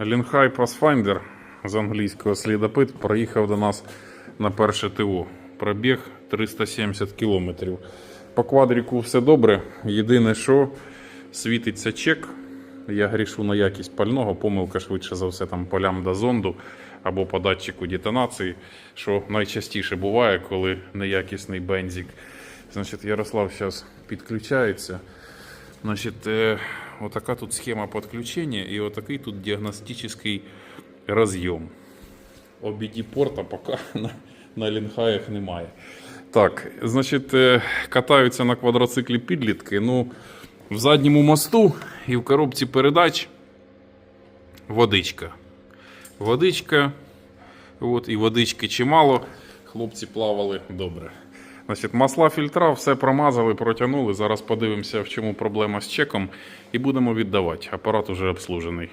Лінхай Pathfinder з англійського слідопит проїхав до нас на перше ТО. Пробіг 370 кілометрів. По квадріку все добре. Єдине, що світиться чек. Я грішу на якість пального, помилка швидше за все там по лямбда зонду або по датчику детонації, що найчастіше буває, коли неякісний бензик. Значить, Ярослав зараз підключається. Значит, э, вот такая тут схема подключения и вот такой тут диагностический разъем. OBD порта поки на, на лінхаях немає. Так, значить, е, катаються на квадроциклі підлітки. Ну, в задньому мосту і в коробці передач водичка. Водичка. От, і водички чимало. Хлопці плавали добре. Значить, масла фільтра, все промазали, протягнули. Зараз подивимося, в чому проблема з чеком, і будемо віддавати. Апарат уже обслужений.